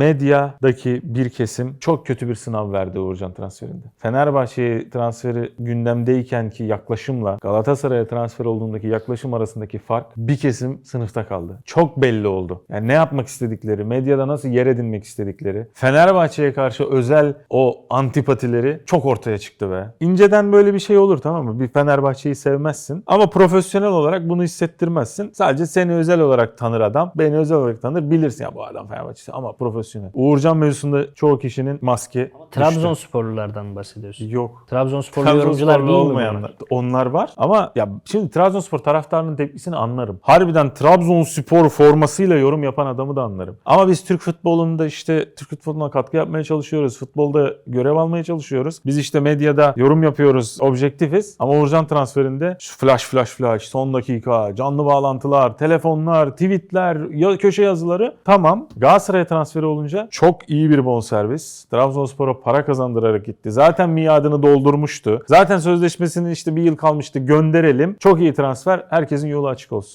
medyadaki bir kesim çok kötü bir sınav verdi Uğurcan transferinde. Fenerbahçe'ye transferi gündemdeyken ki yaklaşımla Galatasaray'a transfer olduğundaki yaklaşım arasındaki fark bir kesim sınıfta kaldı. Çok belli oldu. Yani ne yapmak istedikleri, medyada nasıl yer edinmek istedikleri, Fenerbahçe'ye karşı özel o antipatileri çok ortaya çıktı be. İnceden böyle bir şey olur tamam mı? Bir Fenerbahçe'yi sevmezsin ama profesyonel olarak bunu hissettirmezsin. Sadece seni özel olarak tanır adam, beni özel olarak tanır, bilirsin ya bu adam Fenerbahçe'si ama profesyonel. Uğurcan mevzusunda çoğu kişinin maske. Trabzonsporlulardan bahsediyorsun. Yok. Trabzonsporlu yorumcular Trabzonsporlu değil mi olmayanlar. Onlar var ama ya şimdi Trabzonspor taraftarının tepkisini anlarım. Harbiden Trabzonspor formasıyla yorum yapan adamı da anlarım. Ama biz Türk futbolunda işte Türk futboluna katkı yapmaya çalışıyoruz. Futbolda görev almaya çalışıyoruz. Biz işte medyada yorum yapıyoruz. Objektifiz. Ama Uğurcan transferinde şu flash flash flash son dakika canlı bağlantılar, telefonlar, tweetler, ya- köşe yazıları tamam. Galatasaray'a transferi olunca çok iyi bir bonservis. Trabzonspor'a para kazandırarak gitti. Zaten miadını doldurmuştu. Zaten sözleşmesinin işte bir yıl kalmıştı. Gönderelim. Çok iyi transfer. Herkesin yolu açık olsun.